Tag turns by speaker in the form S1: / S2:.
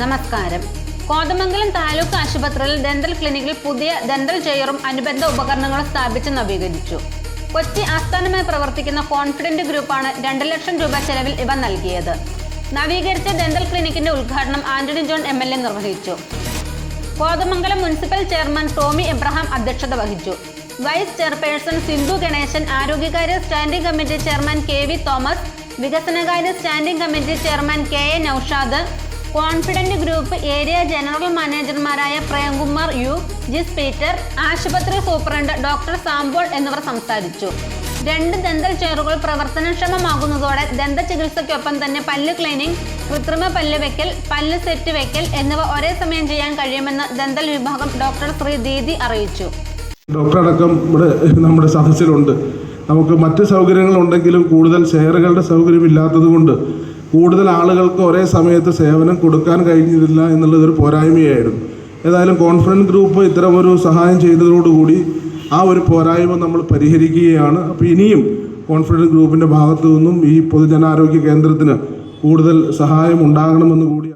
S1: നമസ്കാരം. കോതമംഗലം താലൂക്ക് ആശുപത്രിയിൽ ഡെന്റൽ ക്ലിനിക്കിൽ പുതിയ ഡെന്റൽ ചെയറും അനുബന്ധ ഉപകരണങ്ങളും സ്ഥാപിച്ച് നവീകരിച്ചു. കൊച്ചി ആസ്ഥാനമായി പ്രവർത്തിക്കുന്ന കോൺഫിഡന്റ് ഗ്രൂപ്പാണ് രണ്ട് ലക്ഷം രൂപ ചെലവിൽ ഇവ നൽകിയത്. നവീകരിച്ച ഡെന്റൽ ക്ലിനിക്കിന്റെ ഉദ്ഘാടനം Antony John M L A നിർവഹിച്ചു. കോതമംഗലം മുനിസിപ്പൽ ചെയർമാൻ ടോമി എബ്രഹാം അധ്യക്ഷത വഹിച്ചു. Vice chairperson Sindhu Ganesan ആരോഗ്യകാര്യ standing committee chairman K V Thomas വികസനകാര്യ standing committee chairman K A Noushad confident group area general മാനേജർമാരായ Premkumar U Jis Peter ആശുപത്രി സൂപ്രണ്ട് ഡോക്ടർ സാംബോൾ എന്നിവർ സംസാരിച്ചു. രണ്ട് ദന്തൽ ചെയറുകൾ പ്രവർത്തനക്ഷമമാകുന്നതോടെ ദന്ത ചികിത്സയ്ക്കൊപ്പം തന്നെ പല്ല് ക്ലീനിംഗ് കൃത്രിമ പല്ല് വെക്കൽ പല്ല് സെറ്റ് വെക്കൽ എന്നിവ ഒരേ സമയം ചെയ്യാൻ കഴിയുമെന്ന് ദന്തൽ വിഭാഗം ഡോക്ടർ ശ്രീ ദീദി അറിയിച്ചു.
S2: ഡോക്ടർ അടക്കം ഇവിടെ നമ്മുടെ സദസ്സിലുണ്ട്. നമുക്ക് മറ്റ് സൗകര്യങ്ങളുണ്ടെങ്കിലും കൂടുതൽ ഷെയറുകളുടെ സൗകര്യമില്ലാത്തത് കൊണ്ട് കൂടുതൽ ആളുകൾക്ക് ഒരേ സമയത്ത് സേവനം കൊടുക്കാൻ കഴിഞ്ഞിരുന്നില്ല എന്നുള്ളതൊരു പോരായ്മയായിരുന്നു. ഏതായാലും കോൺഫറൻസ് ഗ്രൂപ്പ് ഇത്തരമൊരു സഹായം ചെയ്തതോടുകൂടി ആ ഒരു പോരായ്മ നമ്മൾ പരിഹരിക്കുകയാണ്. അപ്പോൾ ഇനിയും കോൺഫറൻസ് ഗ്രൂപ്പിന്റെ ഭാഗത്തു നിന്നും ഈ പൊതുജനാരോഗ്യ കേന്ദ്രത്തിന് കൂടുതൽ സഹായം ഉണ്ടാകണമെന്ന് കൂടി